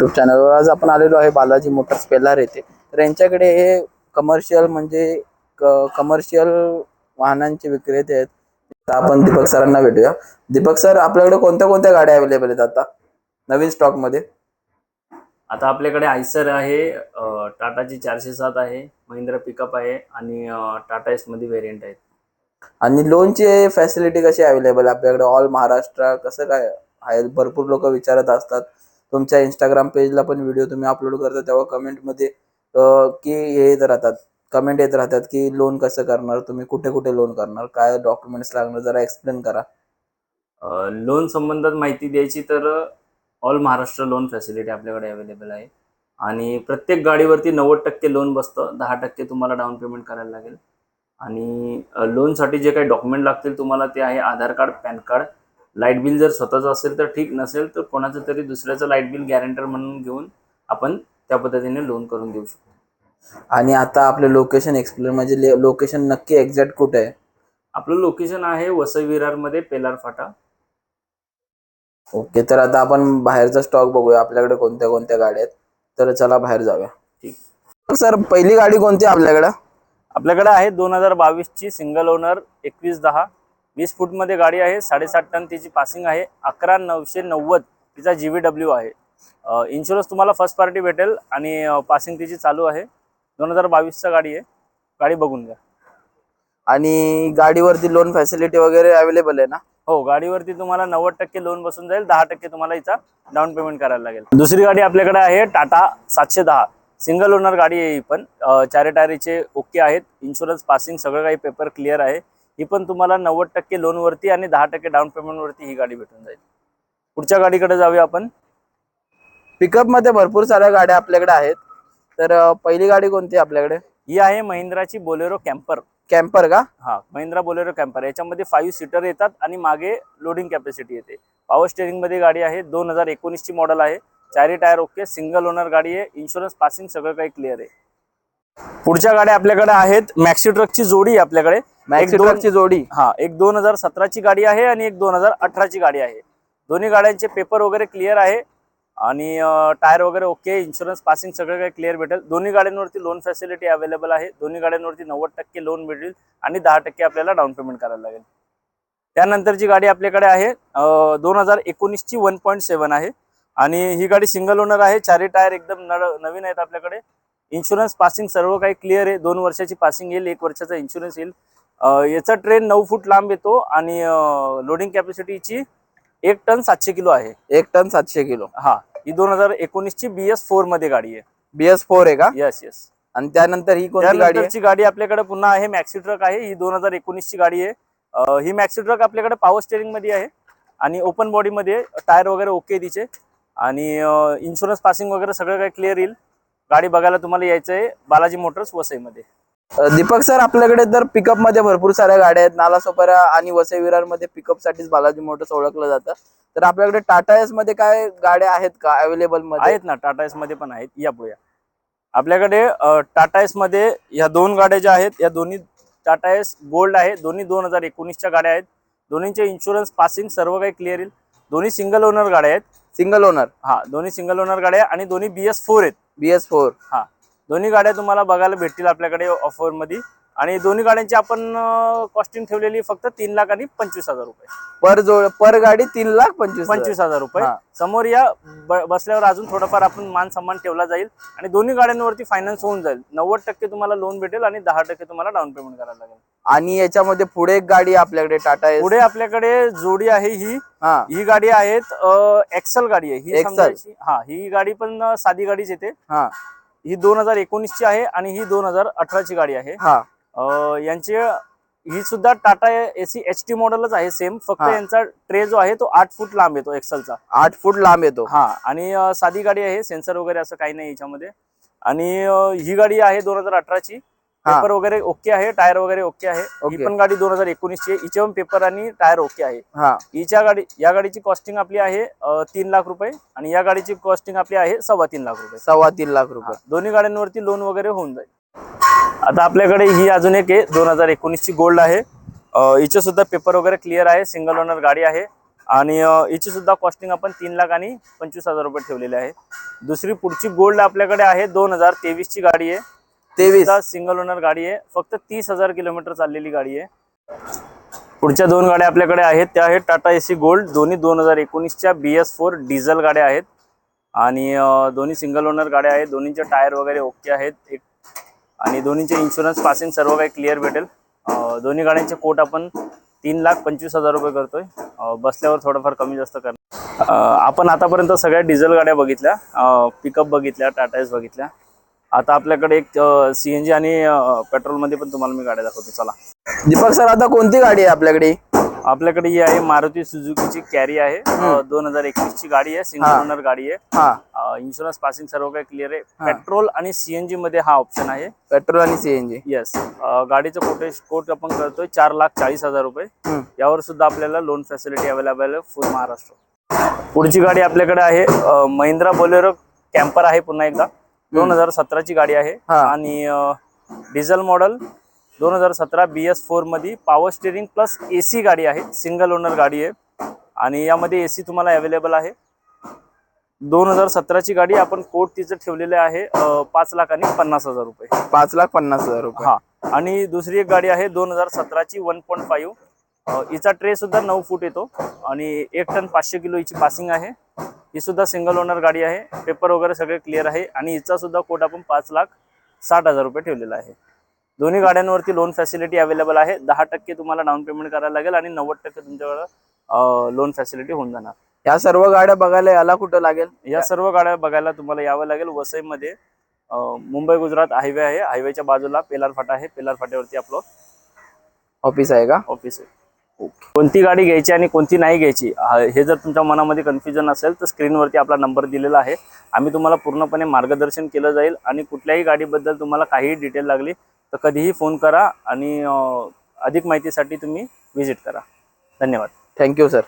YouTube चॅनलवर आज आपण आलेलो आहे बालाजी मोटर्स पेलार येथे. तर यांच्याकडे हे कमर्शियल म्हणजे कमर्शियल वाहनांचे विक्रेते आहेत. तर आपण दीपक सरांना भेटूया. दीपक सर आपल्याकडे कोणत्या कोणत्या गाड्या अवेलेबल आहेत आता? नवीन स्टॉकमध्ये? आता आपल्याकडे आयसर आहे अ, टाटाची चारशे सात आहे महिंद्रा पिकअप आहे आणि अ, टाटा एसमध्ये व्हेरियंट आहेत. आणि लोनची फॅसिलिटी कशी अवेलेबल आहे आपल्याकडे? ऑल महाराष्ट्र कसं काय आहे भरपूर लोक विचारत असतात. तुमच्या इंस्टाग्राम पेजला पण व्हिडिओ तुम्ही अपलोड करता तेव्हा कमेंटमध्ये की हे येत राहतात. कमेंट येत राहतात की लोन कसं करणार तुम्ही कुठे कुठे लोन करणार काय डॉक्युमेंट्स लागणार जरा एक्सप्लेन करा. लोन संबंधात माहिती द्यायची तर ऑल महाराष्ट्र लोन फॅसिलिटी आपल्याकडे अवेलेबल आहे. आणि प्रत्येक गाडीवरती नव्वद टक्के लोन बसतं दहा टक्के तुम्हाला डाऊन पेमेंट करायला लागेल. आणि लोनसाठी जे काही डॉक्युमेंट लागतील तुम्हाला ते आहे Aadhaar card PAN card light bill जर स्वतःचं असेल तर ठीक नसेल तर कोणाचं तरी दुसऱ्याचं लाइट बिल गॅरंटर म्हणून घेऊन आपण त्या पद्धतीने लोन करून देऊ शकतो. आणि आता आपले लोकेशन एक्सप्लेन म्हणजे लोकेशन नक्की एक्झॅक्ट कुठे आहे? आपलं लोकेशन आहे वसई विरारमध्ये पेलार फाटा. ओके तर आता आपण बाहेरचा स्टॉक बघूया आपल्याकडे कोणत्या कोणत्या गाड्या आहेत. तर चला बाहेर जाऊया. ठीक. सर पहिली गाडी कोणती आहे आपल्याकडे? आपल्याकडे आहे दोन हजार बावीसची सिंगल ओनर एकवीस दहा. वीस फूटमध्ये गाडी आहे साडेसात टन तिची पासिंग आहे अकरा नऊशे नव्वद तिचा जी व्ही डब्ल्यू आहे. इन्शुरन्स तुम्हाला फर्स्ट पार्टी भेटेल आणि पासिंग तिची चालू आहे. दोन हजार बावीसचा गाडी आहे. गाडी बघून घ्या. आणि गाडीवरती लोन फॅसिलिटी वगैरे अवेलेबल आहे ना? हो गाडीवरती तुम्हाला नव्वद टक्के लोन बसून जाईल दहा टक्के तुम्हाला इथं डाऊन पेमेंट करायला लागेल. दुसरी गाडी आपल्याकडे आहे टाटा सातशे दहा. सिंगल ओनर गाडी आहे ही पण. चारी टायरीचे ओके आहेत. इन्शुरन्स पासिंग सगळं काही पेपर क्लिअर आहे. ही पण तुम्हाला नव्वद टक्के लोनवरती आणि दहा टक्के डाऊन पेमेंटवरती ही गाडी भेटून जाईल. पुढच्या गाडीकडे जाऊया आपण. पिकअपमध्ये भरपूर साऱ्या गाड्या आपल्याकडे आहेत. तर पहिली गाडी कोणती आपल्याकडे? ही आहे महिंद्राची बोलेरो कॅम्पर कॅम्पर का? हा महिंद्रा बोलेरो कॅम्पर याच्यामध्ये फाईव्ह सीटर येतात आणि मागे लोडिंग कॅपॅसिटी येते. पॉवर स्टेअरिंगमध्ये गाडी आहे. दोन हजार एकोणीसची मॉडेल आहे. चारी टायर ओके सिंगल ओनर गाडी आहे. इन्शुरन्स पासिंग सगळं काही क्लिअर आहे. पुढच्या गाड्या आपल्याकडे आहेत. मॅक्सी ट्रकची जोडी आपल्याकडे. मॅक्सी ट्रकची जोडी. हा एक दोन हजार सतराची गाडी आहे आणि एक दोन हजार अठराची गाडी आहे. दोन्ही गाड्यांचे पेपर वगैरे क्लिअर आहे आणि टायर वगैरे ओके इन्शुरन्स पासिंग सगळं काही क्लिअर भेटेल. दोन्ही गाड्यांवरती लोन फॅसिलिटी अवेलेबल आहे. दोन्ही गाड्यांवरती नव्वद टक्के लोन भेटेल आणि दहा टक्के आपल्याला डाऊन पेमेंट करायला लागेल. त्यानंतरची गाडी आपल्याकडे आहे दोन हजार एकोणीसची वन पॉईंट सेवन आहे आणि ही गाडी सिंगल ओनर आहे. चारही टायर एकदम नवीन आहेत आपल्याकडे. इन्शुरन्स पासिंग सर्व काही क्लिअर आहे. दोन वर्षाची पासिंग येईल एक वर्षाचा इन्शुरन्स येईल. याचा ट्रेन नऊ फूट लांब येतो आणि लोडिंग कॅपॅसिटीची एक टन सातशे किलो आहे. एक टन सातशे किलो. हा ही दोन हजार एकोणीसची बी एस फोरमध्ये गाडी आहे. बीएस फोर आहे का? येस येस आणि त्यानंतर ही कोणती गाडी गाडी आपल्याकडे पुन्हा आहे मॅक्सी ट्रक आहे ही दोन हजार एकोणीसची गाडी आहे. ही मॅक्सी ट्रक आपल्याकडे पॉवर स्टेअरिंगमध्ये आहे आणि ओपन बॉडी मध्ये टायर वगैरे ओके तिचे आणि इन्शुरन्स पासिंग वगैरे सगळं काही क्लिअर येईल. गाडी बघायला तुम्हाला यायचं आहे बालाजी मोटर्स वसईमध्ये. दीपक सर आपल्याकडे तर पिकअपमध्ये भरपूर साऱ्या गाड्या आहेत. नालासोपारा आणि वसई विरारमध्ये पिकअप साठीच बालाजी मोटर्स ओळखलं जातं. तर आपल्याकडे टाटा एसमध्ये काय गाड्या आहेत का अवेलेबलमध्ये? आहेत ना टाटा एसमध्ये पण आहेत. या पुढे आपल्याकडे अ, टाटा एसमध्ये या दोन गाड्या ज्या आहेत या दोन्ही टाटा एस गोल्ड आहे. दोन्ही दोन हजार एकोणीसच्या गाड्या आहेत. दोन्हीचे इन्शुरन्स पासिंग सर्व काही क्लिअर येईल. दोन्ही सिंगल ओनर गाड्या आहेत. सिंगल ओनर हा दोन्ही सिंगल ओनर गाड्या आहे आणि दोन्ही बी एस फोर आहेत. बीएस फोर हा. दोन्ही गाड्या तुम्हाला बघायला भेटतील आपल्याकडे ऑफरमध्ये आणि दोन्ही गाड्यांची आपण कॉस्टिंग ठेवलेली फक्त तीन लाख आणि पंचवीस हजार रुपये. पर जोड पर गाडी तीन लाख पंचवीस. पंचवीस हजार रुपये. समोर या बसल्यावर अजून थोडंफार आपण मान सन्मान ठेवला जाईल. आणि दोन्ही गाड्यांवरती फायनान्स होऊन जाईल. नव्वद टक्के तुम्हाला लोन भेटेल आणि दहा टक्के तुम्हाला डाऊन पेमेंट करायला लागेल. आणि याच्यामध्ये पुढे एक गाडी आहे आपल्याकडे टाटा एस. पुढे आपल्याकडे जोडी आहे ही. हा. गाडी आहेत एक्सल गाडी आहे. ही हा ही गाडी पण साधी गाडीच येते. हा दोन हजार एकोणीसची आहे आणि ही दोन हजार अठराची गाडी आहे. हा. अ, यांचे ही सुद्धा टाटा एसी एच टी मॉडेलच आहे सेम. फक्त हा. यांचा ट्रे जो आहे तो आठ फूट लांब येतो एक्सेलचा. आठ फूट लांब येतो. हा. आणि अ, साधी गाडी आहे सेन्सर वगैरे असं काही नाही याच्यामध्ये. आणि अ, ही गाडी आहे दोन हजार अठराची. पेपर वगैरे ओके आहे टायर वगैरे ओके आहे. ही पण गाडी दोन हजार एकोणीसची आहे. हिचे पण पेपर आणि टायर ओके आहे. हा. हिच्या गाडी या गाडीची कॉस्टिंग आपली आहे तीन लाख रुपये आणि या गाडीची कॉस्टिंग आपली आहे सव्वा तीन लाख रुपये. सव्वा तीन लाख रुपये. दोन्ही गाड्यांवरती लोन वगैरे होऊन जाईल. आता आपल्याकडे ही अजून एक आहे दोन हजार एकोणीसची गोल्ड आहे. हिचे सुद्धा पेपर वगैरे क्लिअर आहे सिंगल ओनर गाडी आहे. आणि हिची सुद्धा कॉस्टिंग आपण तीन लाख आणि पंचवीस हजार रुपये ठेवलेली आहे. दुसरी पुढची गोल्ड आपल्याकडे आहे दोन हजार तेवीसची गाडी आहे. तेवीस. सिंगल ओनर गाडी आहे. फक्त तीस हजार किलोमीटर चाललेली गाडी आहे. पुढच्या दोन गाड्या आपल्याकडे आहेत. त्या आहेत टाटा एसी गोल्ड. दोन्ही दोन हजार एकोणीसच्या बी एस फोर डिझेल गाड्या आहेत. आणि दोन्ही सिंगल ओनर गाड्या आहेत. दोन्हीचे टायर वगैरे ओके आहेत. एक आणि दोन्हीचे इन्शुरन्स पासिंग सर्व काही क्लिअर भेटेल. दोन्ही गाड्यांचे कोट आपण तीन लाख पंचवीस हजार रुपये करतोय. बसल्यावर थोडंफार कमी जास्त करणार आपण आतापर्यंत सगळ्या डिझेल गाड्या बघितल्या. पिकअप बघितल्या टाटा एस बघितल्या. आता आपल्याकडे एक सी एन जी आणि पेट्रोलमध्ये पण तुम्हाला मी गाड्या दाखवतो. चला. दीपक सर आता कोणती गाडी आहे आपल्याकडे? आपल्याकडे ही आहे मारुती सुझुकीची कॅरी आहे. दोन हजार एकवीस ची गाडी आहे सिंगल. ओनर गाडी आहे. हा. इन्शुरन्स पासिंग सर्व काही क्लिअर आहे. पेट्रोल आणि सीएनजी मध्ये हा ऑप्शन आहे. पेट्रोल आणि सीएनजी येस गाडीचं कोटेज कोट आपण करतोय चार लाख चाळीस हजार रुपये. यावर सुद्धा आपल्याला लोन फॅसिलिटी अवेलेबल आहे फुल महाराष्ट्र. पुढची गाडी आपल्याकडे आहे महिंद्रा बोलेरो कॅम्पर आहे पुन्हा एकदा. दोन हजार सतराची गाडी आहे. हा. आणि डिझेल मॉडेल दोन हजार सतरा बी एस फोरमध्ये power steering plus A C गाडी आहे. सिंगल ओनर गाडी आहे. आणि यामध्ये ए सी तुम्हाला अवेलेबल आहे. दोन हजार सतराची गाडी आपण कोट तिचं ठेवलेले आहे अ, पाच लाख आणि पन्नास हजार रुपये. पाच लाख पन्नास हजार रुपये. हा. आणि दुसरी एक गाडी आहे दोन हजार सतराची वन पॉईंट फाईव्ह हिचा ट्रे सुद्धा नऊ फूट येतो आणि एक टन पाचशे किलो हिची पासिंग आहे. ही सुद्धा सिंगल ओनर गाडी आहे. पेपर वगैरे सगळे क्लिअर आहे आणि हिचा सुद्धा कोट आपण पाच लाख साठ हजार रुपये ठेवलेला आहे. दोन्ही गाड्यांवरती लोन फॅसिलिटी अवेलेबल आहे. दहा टक्के तुम्हाला डाऊन पेमेंट करायला लागेल आणि नव्वद टक्के तुमच्याकडं लोन फॅसिलिटी होऊन जाणार. या सर्व गाड्या बघायला याला कुठं लागेल? या सर्व गाड्या बघायला तुम्हाला यावं लागेल. वसईमध्ये मुंबई गुजरात हायवे आहे. हायवेच्या बाजूला पेलार फाटा आहे. पेलार फाट्यावरती आपलं ऑफिस आहे का? ऑफिस आहे. कोणती गाडी घ्यायची आणि कोणती नाही घ्यायची हे जर तुमच्या मनामध्ये कन्फ्युजन असेल तर स्क्रीनवरती आपला नंबर दिलेला आहे. आम्ही तुम्हाला पूर्णपणे मार्गदर्शन केलं जाईल आणि कुठल्याही गाडीबद्दल तुम्हाला काहीही डिटेल लागली तर कधीही फोन करा आणि अधिक माहितीसाठी तुम्ही व्हिजिट करा. धन्यवाद. Thank you sir